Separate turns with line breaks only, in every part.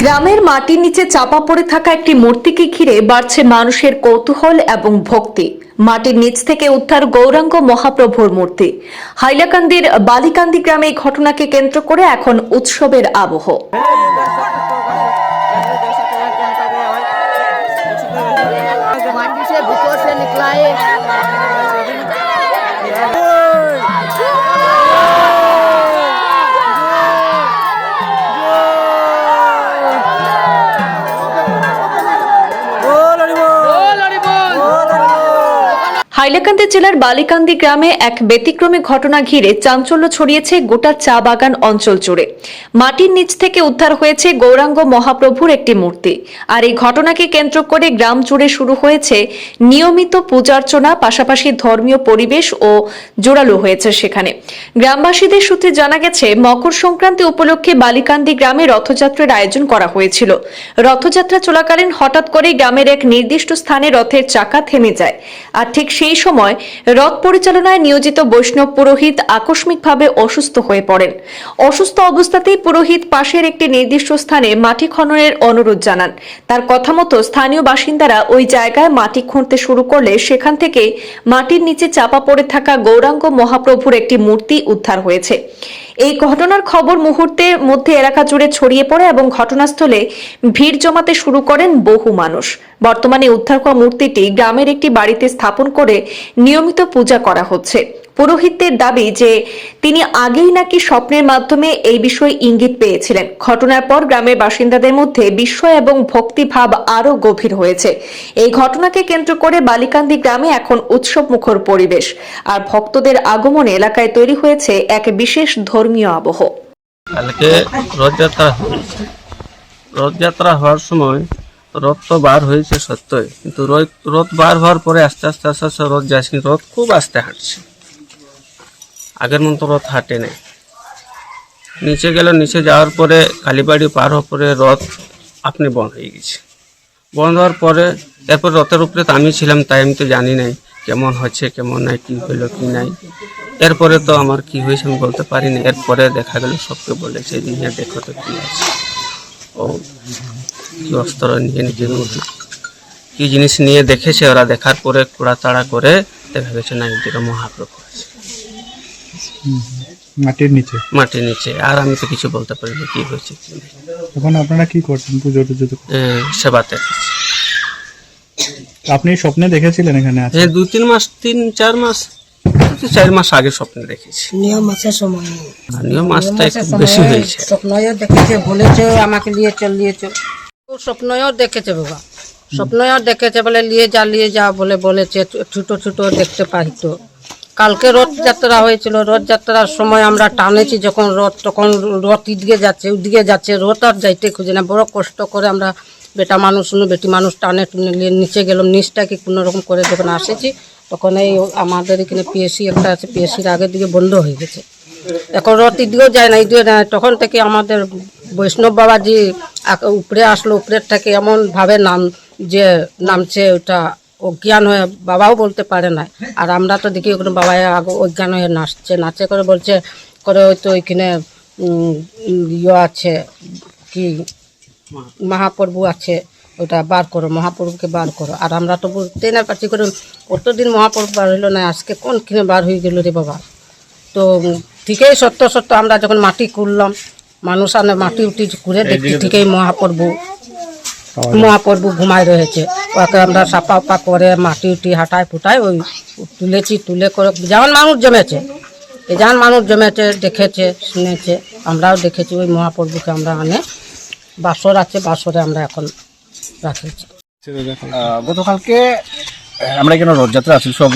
গ্রামের মাটির নিচে চাপা পড়ে থাকা একটি মূর্তিকে ঘিরে বাড়ছে মানুষের কৌতূহল এবং ভক্তি। মাটির নিচ থেকে উদ্ধার গৌরাঙ্গ মহাপ্রভুর মূর্তি। হাইলাকান্দির বালিকান্দি গ্রামে এই ঘটনাকে কেন্দ্র করে এখন উৎসবের আবহ। হাইলাকান্দি জেলার বালিকান্দি গ্রামে এক ব্যতিক্রমী ঘটনা ঘিরে চাঞ্চল্য ছড়িয়েছে গোটা চা বাগান অঞ্চল জুড়ে। মাটির নিচ থেকে উদ্ধার হয়েছে গৌরাঙ্গ মহাপ্রভুর একটি মূর্তি। আর এই ঘটনাকে কেন্দ্র করে গ্রাম জুড়ে শুরু হয়েছে নিয়মিত পূজার্চনা, পাশাপাশি ধর্মীয় পরিবেশ ও জোরালো হয়েছে সেখানে। গ্রামবাসীদের সূত্রে জানা গেছে, মকর সংক্রান্তি উপলক্ষে বালিকান্দি গ্রামে রথযাত্রার আয়োজন করা হয়েছিল। রথযাত্রা চলাকালীন হঠাৎ করে গ্রামের এক নির্দিষ্ট স্থানে রথের চাকা থেমে যায়। আর ঠিক সেই সময় রথ পরিচালনায় নিয়োজিত বৈষ্ণব পুরোহিত আকস্মিকভাবে অসুস্থ হয়ে পড়েন। অসুস্থ অবস্থাতেই পুরোহিত পাশের একটি নির্দিষ্ট স্থানে মাটি খননের অনুরোধ জানান। তার কথা মতো স্থানীয় বাসিন্দারা ওই জায়গায় মাটি খুঁড়তে শুরু করলে সেখান থেকে মাটির নিচে চাপা পড়ে থাকা গৌরাঙ্গ মহাপ্রভুর একটি মূর্তি উদ্ধার হয়েছে। এই ঘটনার খবর মুহূর্তের মধ্যে এলাকা জুড়ে ছড়িয়ে পড়ে এবং ঘটনাস্থলে ভিড় জমাতে শুরু করেন বহু মানুষ। বর্তমানে উদ্ধার হওয়া মূর্তিটি গ্রামের একটি বাড়িতে স্থাপন করে নিয়মিত পূজা করা হচ্ছে। পুরোহিতদের দাবি যে তিনি আগেই নাকি স্বপ্নের মাধ্যমে এই বিষয়ে ইঙ্গিত পেয়েছিলেন। ঘটনার পর গ্রামের বাসিন্দাদের মধ্যে বিস্ময় এবং ভক্তিভাব আরও গভীর হয়েছে। এই ঘটনাকে কেন্দ্র করে বালিকান্দি গ্রামে এখন উৎসব মুখর পরিবেশ। আর ভক্তদের আগমনে এলাকায় তৈরি হয়েছে এক বিশেষ ধর্মীয় আবহ।
কালকে রথযাত্রা রথযাত্রা হওয়ার সময় রথ তো বার হয়েছে সত্যই। কিন্তু রথ- বার হওয়ার পরে আস্তে আস্তে আস্তে আস্তে রথ যাচ্ছে রথ খুব আস্তে হাঁটছে। আগের মতো রথ হাঁটে নেই। নিচে গেল, নিচে যাওয়ার পরে কালীবাড়ি পার হওয়ার পরে রথ আপনি বন্ধ হয়ে গেছে। বন্ধ হওয়ার পরে এরপর রথের উপরে তো আমি ছিলাম, তাই আমি তো জানি নাই কেমন হচ্ছে, কেমন নাই, কি হইল কি নাই। এরপরে তো আমার কি হয়েছে আমি বলতে পারি না। এরপরে দেখা গেল, সবকে বলেছে যে হ্যাঁ দেখো তো কি আছে। ও, কি অস্ত্র নিয়ে নিজে কি জিনিস নিয়ে দেখেছে ওরা। দেখার পরে কুড়াতাড়া করে দেখা গেছে না এটা মহাপ্রভু আছে।
মাটির নিচে।
মাটির নিচে। আর আমি তো কিছু বলতে পারি না কি হয়েছে?
এখন আপনারা কি করছেন পুজো টুজো তো-
সেবাতে
আপনি স্বপ্নে দেখেছিলেন এখানে আছে
এই দু তিন মাস তিন চার মাস চার মাস আগে স্বপ্নে দেখেছি।
নিয়ম আছে সময়।
নিয়ম মাসটা একটু বেশি হয়েছে।
স্বপ্নও দেখেছে বলেছে আমাকে নিয়ে চল নিয়ে চল। ও স্বপ্নও দেখেছে বাবা। স্বপ্নও দেখেছে বলে নিয়ে যা নিয়ে যা বলে বলেছে ছোট ছোট দেখতে পাইতো কালকে রথযাত্রা হয়েছিল। রথযাত্রার সময় আমরা টানেছি যখন রথ, তখন রথ দিকে যাচ্ছে ওদিকে যাচ্ছে। রথ আর যাইতে খুঁজে না। বড় কষ্ট করে আমরা বেটা মানুষ শুনে বেটি মানুষ টানে টুনে নিয়ে নিচে গেলাম। নিচটাকে কোনো রকম করে যখন আসেছি, তখন এই আমাদের এখানে পিএসসি একটা আছে, পিএসসির আগের দিকে বন্ধ হয়ে গেছে। এখন রথ দিয়েও যায় না ইদিও যায় তখন থেকে আমাদের বৈষ্ণব বাবাজি উপরে আসলো। উপরের থেকে এমনভাবে নাম, যে নামছে ওটা অজ্ঞান হয়ে বাবাও বলতে পারে না। আর আমরা তো দেখি ওখানে বাবা আগে অজ্ঞান হয়ে নাচছে নাচে করে বলছে করে হয়তো ওইখানে ইয়ে আছে কি মহাপ্রভু আছে ওটা বার করো মহাপ্রভুকে বার করো। আর আমরা তো বুঝতেই না পারছি করে কতদিন মহাপ্রভু বার হইল না আজকে কোন কিনে বার হয়ে গেল রে বাবা? তো ঠিকই সত্য সত্য আমরা যখন মাটি কুড়লাম মানুষ আনে মাটি উঠি কুড়ে দেখি ঠিকই মহাপ্রভু মহাপ্রভু ঘুমায় রয়েছে। ওকে আমরা সাপা উপা করে মাটি উটি হাঁটায় ফুটায় ওই তুলেছি, তুলে করে যেমন মানুষ জমেছে। এই যেমন মানুষ জমেছে, দেখেছে, শুনেছে, আমরাও দেখেছি, ওই মহাপ্রভুকে আমরা আনে, বাসর আছে, বাসরে আমরা এখন রাখেছি।
গতকালকে আমরা এখানে রথযাত্রা আছি সব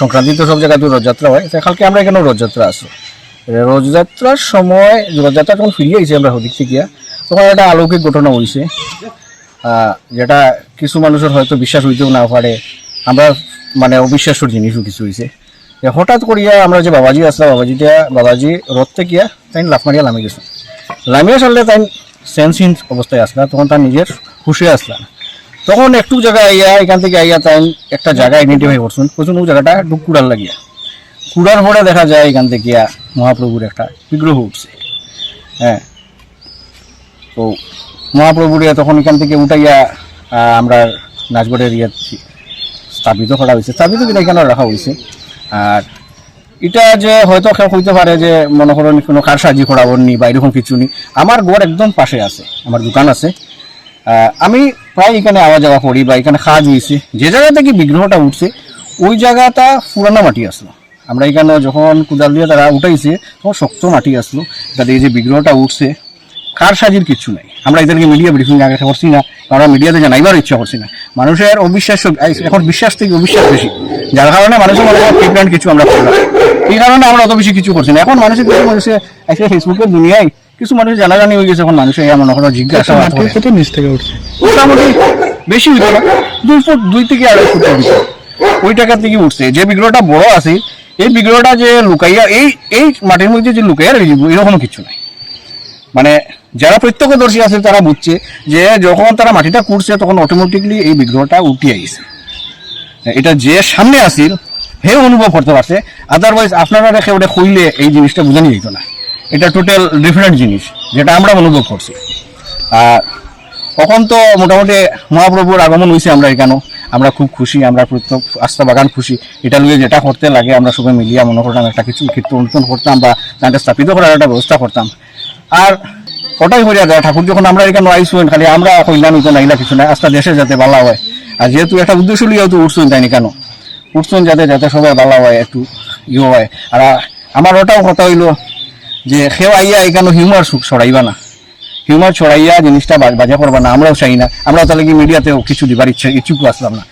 সংক্রান্তি তো সব জায়গায় রথযাত্রা হয় কালকে আমরা এখানে রথযাত্রা আসি রথযাত্রার সময়, রথযাত্রা যখন ফিরিয়ে আইছি আমরা ওদিক থেকে, তখন একটা অলৌকিক ঘটনা হয়েছে। যেটা কিছু মানুষের হয়তো বিশ্বাস হইতেও না পারে। আমরা মানে অবিশ্বাস্য জিনিসও কিছু হয়েছে হঠাৎ করিয়া আমরা যে বাবাজি আসলাম বাবাজিটা, বাবাজি রথ থেকে তাই লাফ মারিয়া নামে গেছে। লামিয়া সারলে তাই সেন্সহীন অবস্থায় আসলা, তখন তার নিজের হুশে আসলা। তখন একটু জায়গা আইয়া, এখান থেকে আইয়া তাই একটা জায়গা আইডেন্টিফাই করছেন। প্রচুর ও জায়গাটা ডুবকুড়ার লাগিয়া। কুড়ার পরে দেখা যায় এখান থেকে মহাপ্রভুর একটা বিগ্রহ উঠছে। হ্যাঁ। তো মহাপ্রভুরে তখন এখান থেকে উঠাইয়া আমরা নাচগড়ের ইয়ে স্থাপিত করা হয়েছে। স্থাপিত কিনা এখানে রাখা হয়েছে। আর এটা যে হয়তো হইতে পারে যে, মনে করেন কোনো কারসাজি করাবো নি বা এরকম কিছু নি আমার ঘর একদম পাশে আছে, আমার দোকান আছে। আমি প্রায় এখানে আওয়া যাওয়া করি বা এখানে কাজ হয়েছে যে জায়গা থেকে বিগ্রহটা উঠছে, ওই জায়গাটা পুরানো মাটি আসলো। আমরা এখানে যখন কুদাল দিয়ে তারা উঠাইছে, তখন শক্ত মাটি আসলো। তাদের এই যে বিগ্রহটা উঠছে কার সাজির কিছু নাই। আমরা এদেরকে মিডিয়া ব্রিফিং আগে করছি না আমরা মিডিয়াতে জানাইবার ইচ্ছা করছি না। মানুষের অবিশ্বাস এখন বিশ্বাস থেকে অবিশ্বাস বেশি। যার কারণে মানুষের মনে হয় ট্রিটমেন্ট কিছু আমরা করলাম এই কারণে আমরা অত বেশি কিছু করছি না। এখন মানুষের কিছু মানুষের আজকে ফেসবুকের দুনিয়ায় কিছু মানুষ জানাজানি হয়ে গেছে এখন মানুষের মনে করো জিজ্ঞাসা
কত নিচ থেকে উঠছে।
মোটামুটি বেশি হইতো না। দুই ফুট দুই থেকে আড়াই ভিতরে। ওই টাকা থেকে উঠছে। যে বিগ্রহটা বড় আছে এই বিগ্রহটা যে লুকাইয়া এই এই মাটির মধ্যে যে লুকাইয়া এরকম কিছু নাই। মানে যারা প্রত্যক্ষদর্শী আছে, তারা বুঝছে যে যখন তারা মাটিটা কুড়ছে, তখন অটোমেটিকলি এই বিগ্রহটা উঠে আইছে এটা যে সামনে আসিল, হে অনুভব করতে পারছে। আদারওয়াইজ আপনারা রেখে ওটা খুইলে এই জিনিসটা বোঝানি যেত না। এটা টোটাল ডিফারেন্ট জিনিস, যেটা আমরা অনুভব করছি। আর তখন তো মোটামুটি মহাপ্রভুর আগমন হয়েছে আমরা এখানেও। আমরা খুব খুশি, আমরা প্রত্যেক আস্থা বাগান খুশি। এটা লিয়ে যেটা করতে লাগে, আমরা সবাই মিলিয়ে মনে করতাম একটা কিছু ক্ষেত্র অনুষ্ঠিত করতাম বা তাকে স্থাপিত করার একটা ব্যবস্থা করতাম। আর ওটাই হইয়া যায়। ঠাকুর যখন আমরা এখানে আইসুন খালি আমরা কইলাম তো নাইলা কিছু নাই। আস্থা দেশে যাতে ভালো হয়। আর যেহেতু একটা উদ্দেশ্য লিয়েও তো উঠছুন, তাই কেন? উঠছুন যাতে যাতে সবাই ভালো হয়, একটু ইয়ে হয়। আর আমার ওটাও কথা হইল যে, সেও আইয়া এখানে হিউমার সুখ ছড়াইবা না? হিউমার ছড়াইয়া জিনিসটা বাজা করবা না, আমরাও চাই না। আমরা তাহলে কি মিডিয়াতেও কিছু দিবার ইচ্ছা ইচ্ছুক আসলাম না।